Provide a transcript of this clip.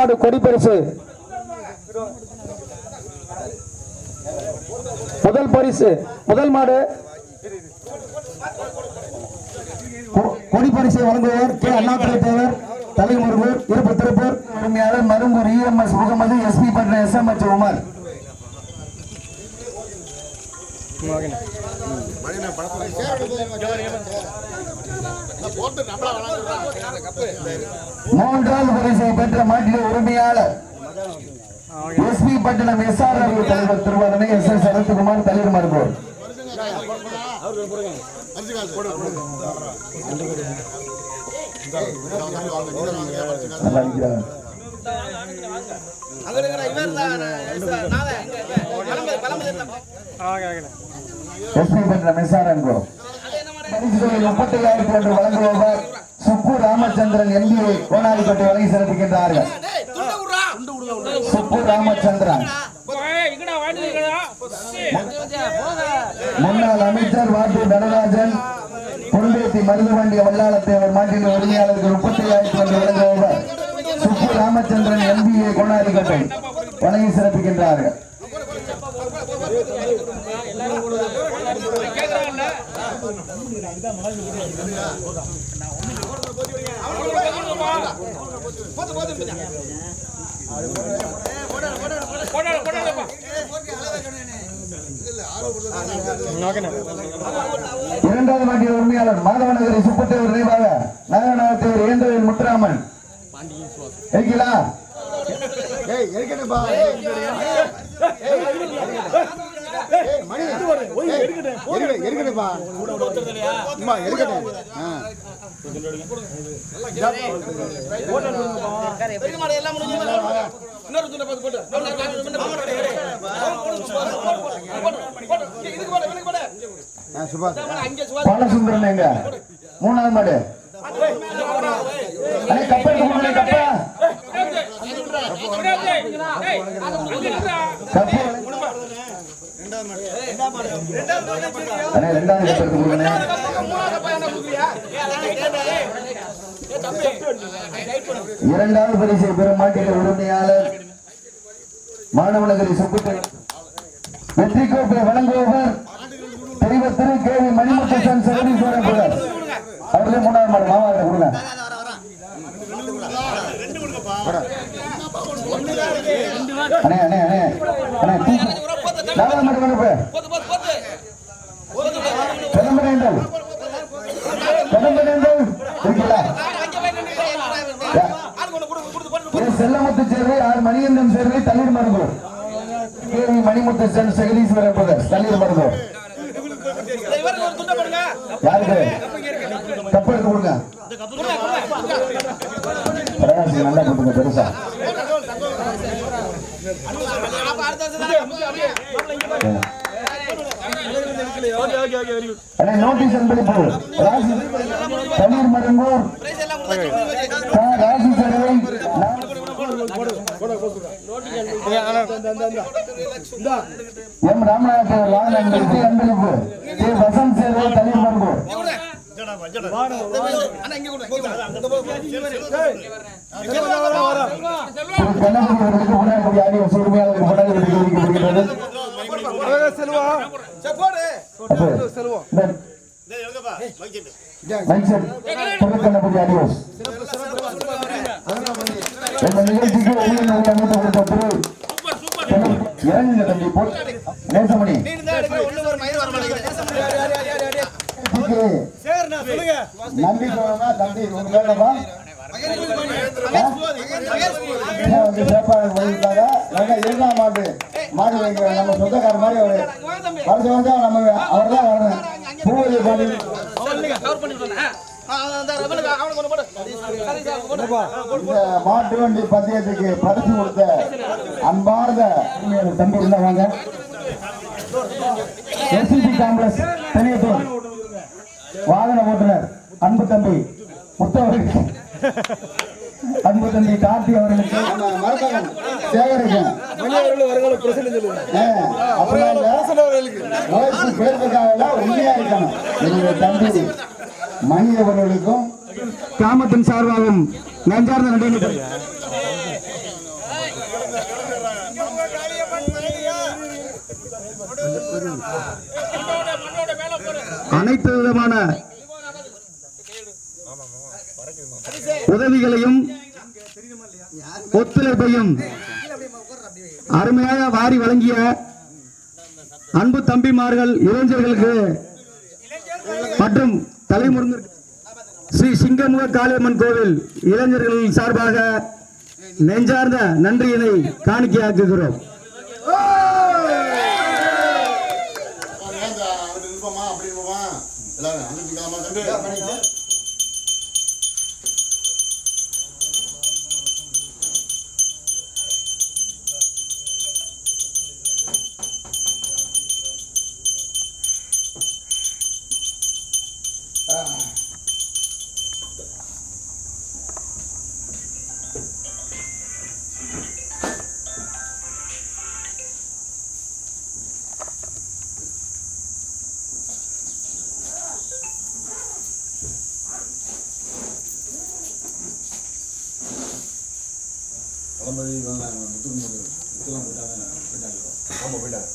மாடு கொடி பரிசு. முதல் பரிசு முதல் மாடு. கொடி பரிசை வழங்குவர் கே. அண்ணாதுரை தேவர் தலைமுருகூர் இருப்பு திருப்பூர் உரிமையாளர் மருங்கூர் இஎம்எஸ் முகமது எஸ்பி பட்ன எஸ் எம் எச் உமர் மூன்றாவது பரிசை பெற்ற மாட்டின் உரிமையாளர் எஸ்பி பட்டினம் எஸ் ஆர் தலைவர் திருவாரனை எஸ் எஸ் சரத்குமார் தலைவர் எஸ் ஆர் என்கோ பரிசுகளில் முப்பத்தி ஐயாயிரத்தி ஒன்று வழங்குபவர் சுப்பு ராமச்சந்திரன் எம்பிஏ கோனாரிப்பட்டி வழங்கி சிறப்பிக்கின்றார்கள் சுப்பு ராமச்சந்திரன். முன்னாள் அமைச்சர் வாட்டு நடராஜன் பொன்பேத்தி வல்லாளத்தை அவர் மாட்டின் உரிமையாளருக்கு முப்பத்தி ஐயாயிரத்தி ஒன்று வழங்குபவர் சுப்பு ராமச்சந்திரன் எம்பிஏ கோனாரிப்பட்டை வழங்கி சிறப்பிக்கின்றார்கள் இரண்டாவது மாட்டிய உரிமையாளர் மாதவநகரி சுப்பத்தேவர் நினைவாக நாகநாதத்தேவர் ஏந்தவேல் முத்துராமன். இருக்கீங்களா பாலசுந்தரன் எங்க மூணாவது மாடு அண்ணே, கப்பை கொடுக்கணும், கப்பை. கப்பு அண்ணே, ரெண்டாவது கப்பை எடுத்து கொடுக்கணும். இரண்டாவது பரிசை பெறும் மாட்டின் உரிமையாளர். மாணவநகரி சுப்புத்தை வெற்றி கோப்பை வழங்குபவர் தெரிவர் திரு கே வி மணிமுத்தன் சகதீஸ்வரன் புகழ் அவர்களே மூணாவது மாடு மாமாவிட்ட கொடுங்க. அண்ணே அண்ணே அண்ணே. அண்ணே கொண்டு போய் இருக்கீங்களா? செல்லமுத்து சேர்வை ஆர் மணிகண்டன் சேர்வை தண்ணீர் மருந்தூர். மணிமுத்து சென் சகதீஸ்வரன் தண்ணீர் மருந்தூர். யாருக்கு? எடுத்து கொடுங்க. நல்லா கொடுங்க பெருசா. நோட்டீஸ் அன்பளிப்பு ராசி தண்ணீர் மருங்கூர். ராசி சேவை எம் ராமநாதன் வாகன அன்பளிப்பு அன்பளிப்பு கே வசந்த் சேவை தண்ணீர் மருங்கூர் திரு மைசெட் திருக்கண்ணபதி ஆடியோஸ் இந்த நிகழ்ச்சிக்கு கொடுத்த திரு இறங்குங்க தம்பி போல் நேசமணி நன்றி சொல்லணும் தம்பி உங்களுக்கு வேண்டாமா ஏன் வந்து சிறப்பாக வழிந்தாங்க நாங்க இரண்டாம் மாடு வைக்கிற நம்ம சொந்தக்கார மாதிரி அவரு. வருஷம் வருஷம் நம்ம அவர் தான் வரணும் பூவதி பாண்டி. இந்த மாட்டு வண்டி பந்தயத்துக்கு பரிசு கொடுத்த அன்பார்ந்த தம்பி வாங்க எஸ்சிபி காங்கிரஸ் தனியத்தூர். வாகன ஓட்டுநர் அன்பு தம்பி முத்தவருக்கு அன்பு தம்பி கார்த்தி அவர்களுக்கு சேகரிக்கும் உண்மையா இருக்கணும். என்னுடைய கிராமத்தின் சார்பாகவும் நஞ்சார்ந்த நடைமுறை அனைத்து விதமான உதவிகளையும் ஒத்துழைப்பையும் அருமையாக வாரி வழங்கிய அன்பு தம்பிமார்கள் இளைஞர்களுக்கு மற்றும் தலைமுறை ஸ்ரீ சிங்கமுக காளியம்மன் கோவில் இளைஞர்கள் சார்பாக நெஞ்சார்ந்த நன்றியினை காணிக்கையாக்குகிறோம். எல்லாரும் அனுப்பிக்கலாமா கண்டு கிளம்பி முத்துக்கு முத்துலாம் போயிட்டாங்க போயிட்டாங்க ஆமாம் போயிட்டாங்க